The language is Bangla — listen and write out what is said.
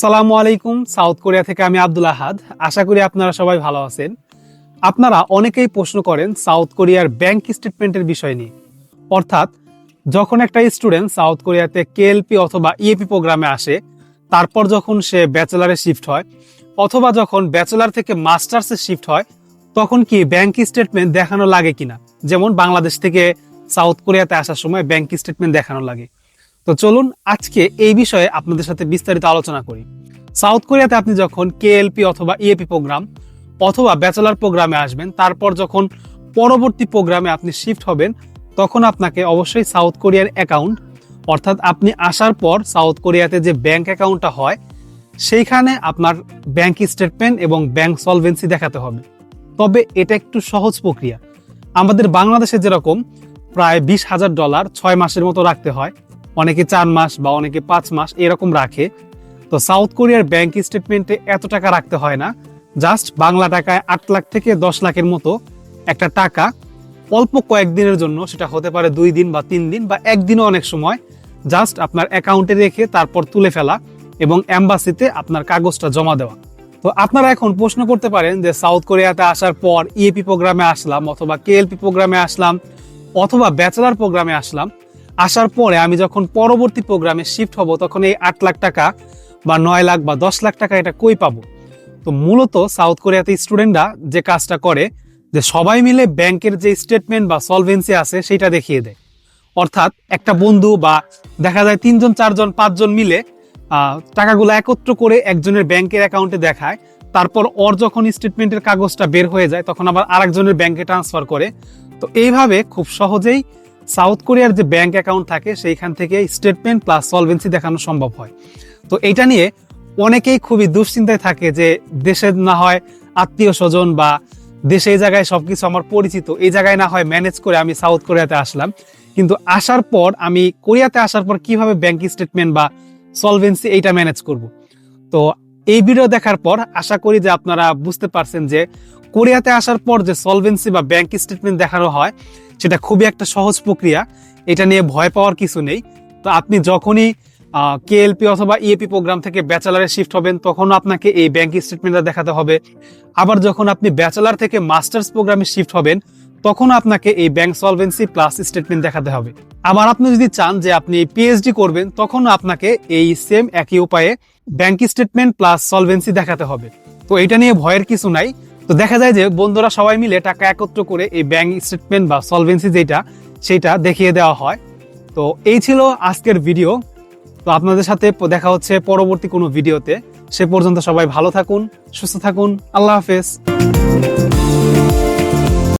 সালামু আলাইকুম, সাউথ কোরিয়া থেকে আমি আব্দুল আহাদ। আশা করি আপনারা সবাই ভালো আছেন। আপনারা অনেকেই প্রশ্ন করেন সাউথ কোরিয়ার ব্যাংক স্টেটমেন্টের বিষয় নিয়ে। অর্থাৎ, যখন একটা স্টুডেন্ট সাউথ কোরিয়াতে কেএলপি অথবা ইএপি প্রোগ্রামে আসে, তারপর যখন সে ব্যাচেলারে শিফট হয়, অথবা যখন ব্যাচেলার থেকে মাস্টার্সে শিফট হয়, তখন কি ব্যাংক স্টেটমেন্ট দেখানো লাগে কিনা? যেমন বাংলাদেশ থেকে সাউথ কোরিয়াতে আসার সময় ব্যাংক স্টেটমেন্ট দেখানো লাগে। তো চলুন আজকে এই বিষয়ে আপনাদের সাথে বিস্তারিত আলোচনা করি। সাউথ কোরিয়াতে আপনি যখন কেএলপি অথবা ইএপি প্রোগ্রাম অথবা ব্যাচেলার প্রোগ্রামে আসবেন, তারপর যখন পরবর্তী প্রোগ্রামে আপনি শিফট হবেন, তখন আপনাকে অবশ্যই সাউথ কোরিয়ার অ্যাকাউন্ট অর্থাৎ আপনি আসার পর সাউথ কোরিয়াতে যে ব্যাংক অ্যাকাউন্টটা হয়, সেইখানে আপনার ব্যাংক স্টেটমেন্ট এবং ব্যাংক সলভেন্সি দেখাতে হবে। তবে এটা একটু সহজ প্রক্রিয়া। আমাদের বাংলাদেশে যেরকম প্রায় বিশ হাজার ডলার ছয় মাসের মতো রাখতে হয় অনেকে চার মাস বা অনেকে পাঁচ মাস এরকম রাখে। তো সাউথ কোরিয়ার ব্যাংক স্টেটমেন্টে এত টাকা রাখতে হয় না। জাস্ট বাংলা টাকায় আট লাখ থেকে দশ লাখের মতো একটা টাকা অল্প কয়েকদিনের জন্য, সেটা হতে পারে দুই দিন বা তিন দিন বা একদিনও অনেক সময় জাস্ট আপনার অ্যাকাউন্টে রেখে তারপর তুলে ফেলা এবং অ্যাম্বাসিতে আপনার কাগজটা জমা দেওয়া। তো আপনারা এখন প্রশ্ন করতে পারেন যে সাউথ কোরিয়াতে আসার পর ইএপি প্রোগ্রামে আসলাম অথবা কেএলপি প্রোগ্রামে আসলাম অথবা ব্যাচেলার প্রোগ্রামে আসলাম আসার পরে আমি যখন পরবর্তী প্রোগ্রামে শিফট হব, তখন এই আট লাখ টাকা বা নয় লাখ বা দশ লাখ টাকা এটা কই পাবো? তো মূলত সাউথ কোরিয়াতে স্টুডেন্টরা যে কাজটা করে, যে সবাই মিলে ব্যাংকের যে স্টেটমেন্ট বা সলভেন্সি আছে সেটা দেখিয়ে দেয়। অর্থাৎ একটা বন্ধু বা দেখা যায় তিনজন, চারজন, পাঁচজন মিলে টাকাগুলো একত্র করে একজনের ব্যাংকের অ্যাকাউন্টে দেখায়। তারপর ওর যখন স্টেটমেন্টের কাগজটা বের হয়ে যায়, তখন আবার আরেকজনের ব্যাংকে ট্রান্সফার করে। তো এইভাবে খুব সহজেই সাউথ কোরিয়ার যে ব্যাংক অ্যাকাউন্ট থাকে, সেইখান থেকে স্টেটমেন্ট প্লাস সলভেন্সি দেখানো সম্ভব হয়। তো এটা নিয়ে অনেকেই খুবই দুশ্চিন্তায় থাকে যে দেশের না হয় আত্মীয় স্বজন বা দেশে এই জায়গায় সবকিছু আমার পরিচিত, এই জায়গায় না হয় ম্যানেজ করে আমি সাউথ কোরিয়াতে আসলাম। কিন্তু আসার পর আমি কোরিয়াতে আসার পর কীভাবে ব্যাংক স্টেটমেন্ট বা সলভেন্সি এইটা ম্যানেজ করব? তো এই ভিডিও দেখার পর আশা করি যে আপনারা বুঝতে পারছেন যে কোরিয়াতে আসার পর যে সলভেন্সি বা ব্যাংক স্টেটমেন্ট দেখানো হয় সেটা খুবই একটা সহজ প্রক্রিয়া। এটা নিয়ে ভয় পাওয়ার কিছু নেই। তো আপনি যখনই কেএলপি অথবা ইএপি প্রোগ্রাম থেকে ব্যাচেলারে শিফট হবেন তখন আপনাকে এই ব্যাংক স্টেটমেন্টটা দেখাতে হবে। আবার যখন আপনি ব্যাচেলার থেকে মাস্টার্স প্রোগ্রামে শিফট হবেন তখন আপনাকে এই ব্যাংক সলভেন্সি প্লাস স্টেটমেন্ট দেখাতে হবে। আবার আপনি যদি চান যে আপনি পিএইচডি করবেন তখন আপনাকে এই সেম একই উপায়ে ব্যাংক স্টেটমেন্ট প্লাস সলভেন্সি দেখাতে হবে। তো এটা নিয়ে ভয়ের কিছু নাই। তো দেখা যায় যে বন্ধুরা সবাই মিলে টাকা একত্র করে এই ব্যাংক স্টেটমেন্ট বা সলভেন্সি যেটা, সেটা দেখিয়ে দেওয়া হয়। তো এই ছিল আজকের ভিডিও তো আপনাদের সাথে দেখা হচ্ছে পরবর্তী কোনো ভিডিওতে সে পর্যন্ত সবাই ভালো থাকুন, সুস্থ থাকুন। আল্লাহ হাফেজ।